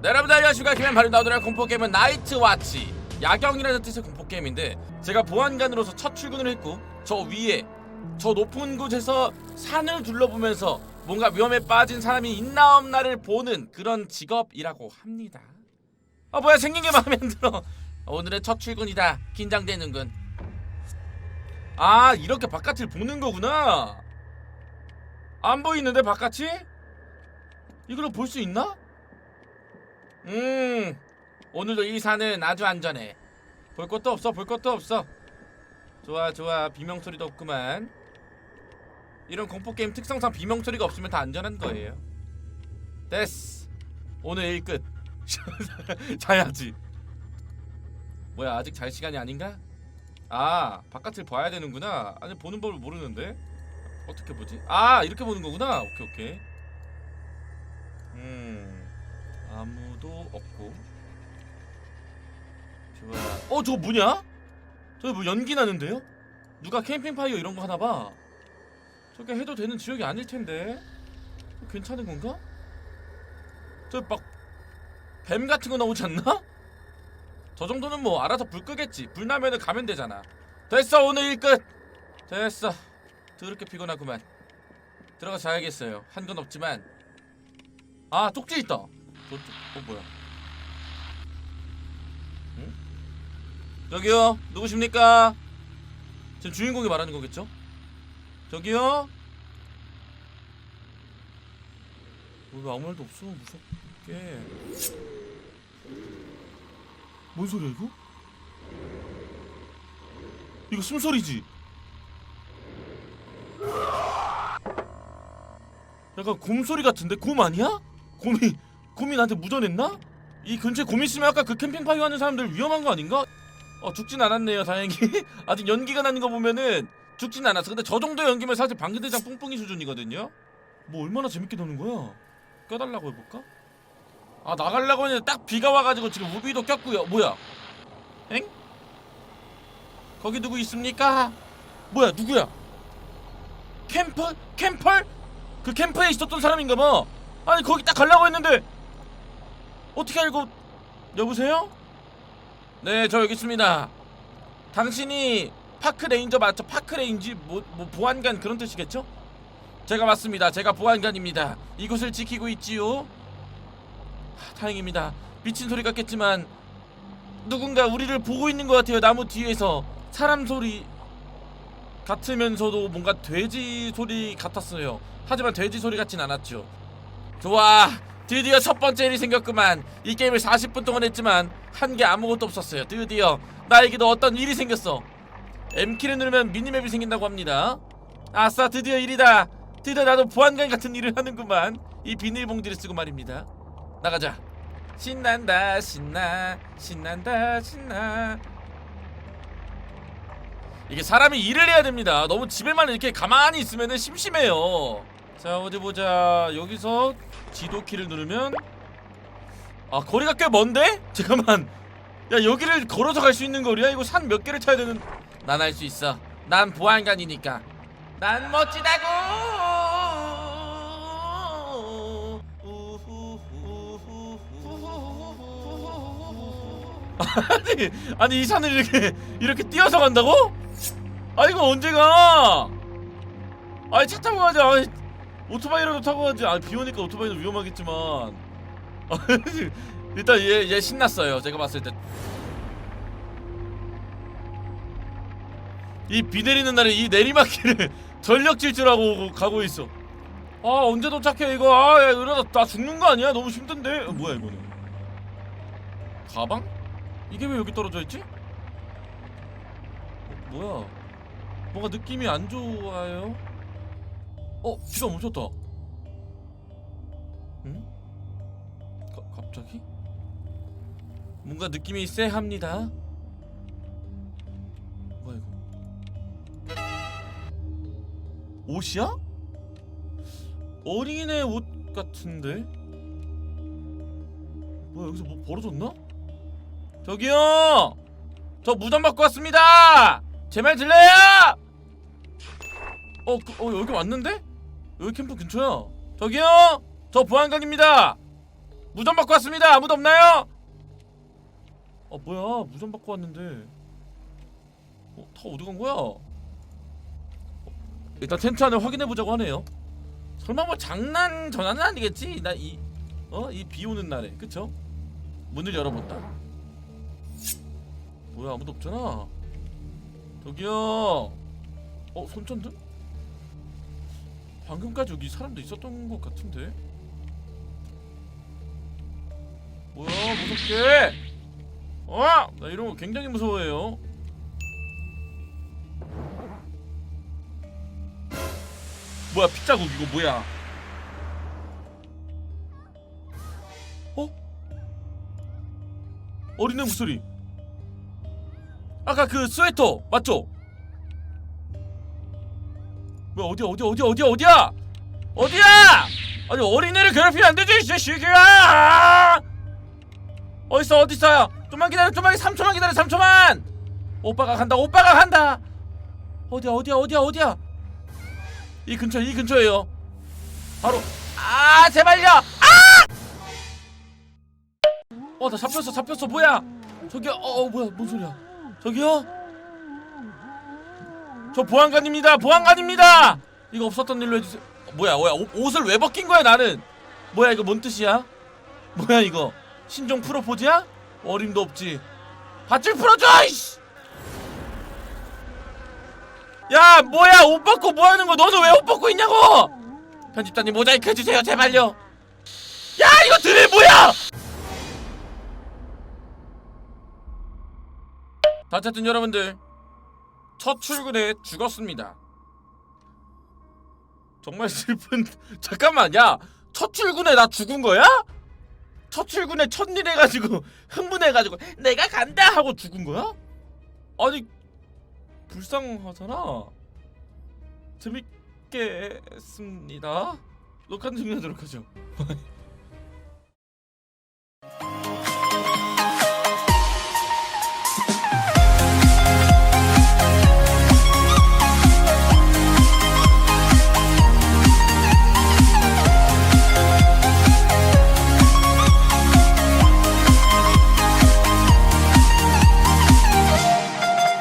네, 여러분들 안녕하십니까. 김현 바로 나오더라 공포게임은 나이트와치. 야경이라는 뜻의 공포게임인데 제가 보안관으로서 첫 출근을 했고 저 위에 저 높은 곳에서 산을 둘러보면서 뭔가 위험에 빠진 사람이 있나 없나를 보는 그런 직업이라고 합니다. 아 뭐야 생긴 게 마음에 안 들어 오늘의 첫 출근이다. 긴장되는군. 아 이렇게 바깥을 보는 거구나. 안 보이는데 바깥이? 이걸로 볼 수 있나? 음 오늘도 이 산은 아주 안전해. 볼 것도 없어 볼 것도 없어. 좋아 좋아. 비명소리도 없구만. 이런 공포게임 특성상 비명소리가 없으면 다 안전한 거예요. 됐어. 오늘 일 끝. 자야지. 뭐야 아직 잘 시간이 아닌가? 아 바깥을 봐야 되는구나. 아니 보는 법을 모르는데? 어떻게 보지? 아 이렇게 보는 거구나. 오케이 오케이. 음 아무도 없고. 좋아 어 저거 뭐냐? 저거 뭐 연기 나는데요? 누가 캠핑파이어 이런 거 하나 봐. 저게 해도 되는 지역이 아닐 텐데. 어, 괜찮은 건가? 저 막 뱀 같은 거 나오지 않나? 저 정도는 뭐 알아서 불 끄겠지. 불 나면은 가면 되잖아. 됐어 오늘 일 끝. 됐어. 더럽게 피곤하구만. 들어가 자야겠어요. 한 건 없지만. 아 쪽지 있다 저, 저, 어 뭐야 응? 저기요 누구십니까 지금 주인공이 말하는 거겠죠 저기요 어, 왜 아무 말도 없어 무섭게 뭔 소리야 이거? 이거 숨소리지? 약간 곰 소리 같은데 곰 아니야? 곰이 곰이 나한테 무전했나? 이 근처에 곰 있으면 아까 그 캠핑파이어 하는 사람들 위험한 거 아닌가? 어 죽진 않았네요 다행히 아직 연기가 나는 거 보면은 죽진 않았어 근데 저 정도 연기면 사실 방귀대장 뿡뿡이 수준이거든요 뭐 얼마나 재밌게 노는 거야 껴달라고 해볼까? 아 나가려고 했는데 딱 비가 와가지고 지금 우비도 꼈고요 뭐야 엥? 거기 누구 있습니까? 뭐야 누구야? 캠프? 캠펄? 그 캠프에 있었던 사람인가 봐 아니 거기 딱 가려고 했는데 어떻게 알고 여보세요? 네 저 여기 있습니다. 당신이 파크 레인저 맞죠? 파크 레인지 뭐, 뭐 보안관 그런 뜻이겠죠? 제가 맞습니다. 제가 보안관입니다. 이곳을 지키고 있지요. 하, 다행입니다. 미친 소리 같겠지만 누군가 우리를 보고 있는 것 같아요 나무 뒤에서. 사람 소리 같으면서도 뭔가 돼지 소리 같았어요. 하지만 돼지 소리 같진 않았죠. 좋아 드디어 첫 번째 일이 생겼구만. 이 게임을 40분 동안 했지만 한 게 아무것도 없었어요. 드디어 나에게도 어떤 일이 생겼어. M키를 누르면 미니맵이 생긴다고 합니다. 아싸 드디어 일이다. 드디어 나도 보안관 같은 일을 하는구만. 이 비닐봉지를 쓰고 말입니다. 나가자. 신난다 신나 신난다 신나. 이게 사람이 일을 해야 됩니다. 너무 집에만 이렇게 가만히 있으면 심심해요 자 어디 보자 여기서 지도키를 누르면 아 거리가 꽤 먼데? 잠깐만 야 여기를 걸어서 갈 수 있는 거리야? 이거 산 몇 개를 타야 되는 난 할 수 있어 난 보안관이니까 난 멋지다고 아니 아니 이 산을 이렇게 이렇게 뛰어서 간다고? 아 이거 언제 가? 아니 차 타고 가자. 아니, 오토바이라도 타고 가지. 아 비 오니까 오토바이도 위험하겠지만. 일단 얘 얘 신났어요. 제가 봤을 때. 이 비 내리는 날에 이 내리막길을 전력 질주라고 가고 있어. 아 언제 도착해 이거? 아 야, 이러다 나 죽는 거 아니야? 너무 힘든데. 어, 뭐야 이거는? 가방? 이게 왜 여기 떨어져 있지? 어, 뭐야? 뭔가 느낌이 안 좋아요. 어, 비가 멈췄다. 응? 가, 갑자기? 뭔가 느낌이 쎄합니다. 뭐야 이거? 옷이야? 어린애 옷 같은데? 뭐야 여기서 뭐 벌어졌나? 저기요! 저 무덤 받고 왔습니다! 제 말 들려요! 어, 그, 어, 여기 왔는데? 여기 캠프 근처야. 저기요! 저 보안관입니다! 무전 받고 왔습니다. 아무도 없나요? 어 뭐야 무전 받고 왔는데 어, 다 어디 간 거야? 어, 일단 텐트 안을 확인해 보자고 하네요. 설마 뭐 장난 전화는 아니겠지? 나 이 어 이 비 오는 날에 그쵸? 문을 열어본다. 뭐야 아무도 없잖아. 저기요. 어 손전등? 방금까지 여기 사람도 있었던 것 같은데. 뭐야 무섭게? 어? 나 이런 거 굉장히 무서워해요. 뭐야 핏자국 이거 뭐야? 어? 어린애 목소리. 아까 그 스웨터 맞죠? 뭐야 어디야 어디야 어디야 어디야 어디야? 어디야? 아니 어린애를 괴롭히면 안 되지 이 자식아! 어딨어 어딨어요? 좀만 기다려 좀만 3초만 기다려 3초만! 오빠가 간다 오빠가 간다! 어디야 어디야 어디야 어디야? 이 근처 이 근처에요. 바로 아 제발요! 아! 어나 잡혔어 잡혔어 뭐야? 저기요 어, 어 뭐야 뭔 소리야? 저기요? 저 보안관입니다 보안관입니다! 이거 없었던 일로 해주세요. 어, 뭐야 뭐야 옷, 옷을 왜 벗긴 거야 나는? 뭐야 이거 뭔 뜻이야? 뭐야 이거 신종 프로포즈야? 어림도 없지. 밧줄 풀어줘 이씨! 야 뭐야 옷 벗고 뭐 하는 거 너는 왜 옷 벗고 있냐고 편집자님 모자이크 해주세요 제발요 야 이거 드릴 뭐야 어쨌든 여러분들 첫 출근에 죽었습니다 정말 슬픈 잠깐만 야 첫 출근에 나 죽은 거야? 첫 출근에 첫일 해가지고 흥분해가지고 내가 간다 하고 죽은 거야? 아니 불쌍하잖아. 재밌게 했습니다. 녹화 중요하도록 하죠.